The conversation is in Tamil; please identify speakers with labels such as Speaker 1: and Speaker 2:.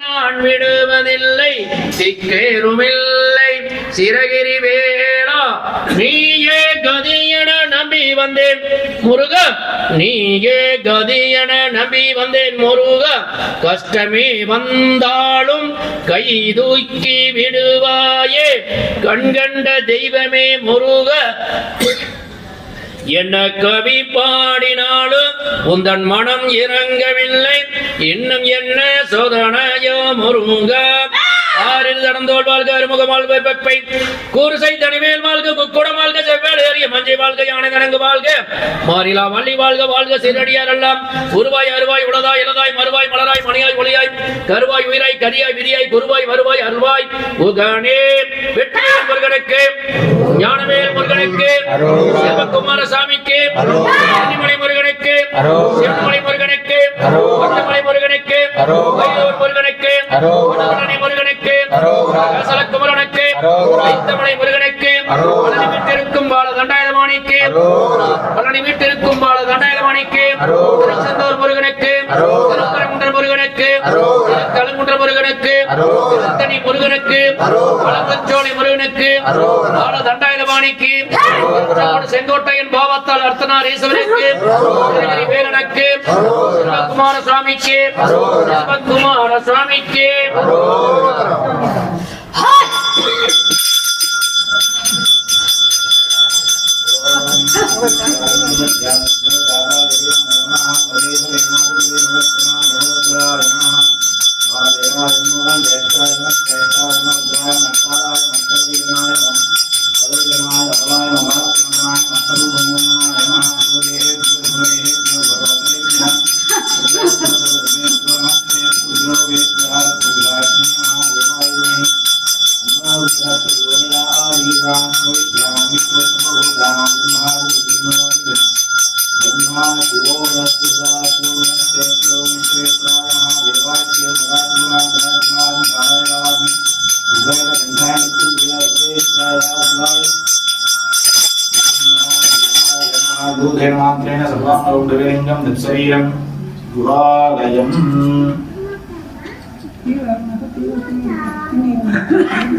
Speaker 1: நான் விடுவதில்லை சிக்கேருமில்லை சிறகிரி வேளா நீயே கதியன நம்பி வந்தேன். முருக நீயே கதியன நம்பி வந்தேன். முருக கஷ்டமே வந்தாலும் கை தூக்கி விடுவாயே. கண்கண்ட தெய்வமே முருக என்ன கவி பாடினாலும் உந்தன் மனம் இறங்கவில்லை. இன்னும் என்ன சோதனையோ முருங்க. ஆறில் நடந்தோல் வாழ்க அருமுக வாழ்க பெப்பை கூறுசை தனிமேல் வாழ்க குக்குட வாழ்க செவ்வேடு ஏறிய மஞ்சை வாழ்க யானை நனங்கு வாழ்க. மாறிலா வள்ளி வாழ்க வாழ்க சிறடியார் எல்லாம். உருவாய் அருவாய் உளதாய் இளதாய் மறுவாய் மலராய் மணியாய் ஒளியாய். கருவாய் உயிராய் கரியாய் விரியாய் குருவாய் வருவாய் அருள்வாய். உகனே வெற்றிவேல் முருகனுக்கு ஞானவேல் முருகனுக்கு சிவகுமார சாமிக்கு கன்னிமலை முருகனுக்கு சிவமலை முருகனுக்கு பட்டமலை முருகனுக்கு வயலூர் முருகனுக்கு முருகனுக்கு கசலக்குமரனுக்கு ஐந்தமலை முருகனுக்கு பழனி வீட்டிற்கும் பால தண்டாயுதமாணிக்கு பழனி வீட்டிற்கும் பால தண்டாயுதமாணிக்கு திருச்செந்தூர் முருகனுக்கு முருகனுக்கு திருத்தணி முருகனுக்கு தண்டாயுதமாணிக்கு செங்கோட்டையன் பாவத்தால் அர்த்தனார் ஈஸ்வரனுக்கு வேலனுக்கு சிவகுமார சுவாமிக்கு சிவகுமார ूतेनान्त्रेण
Speaker 2: सर्वाङ्गौण्डवेङ्गं दिप्सरीयं गुलालयम्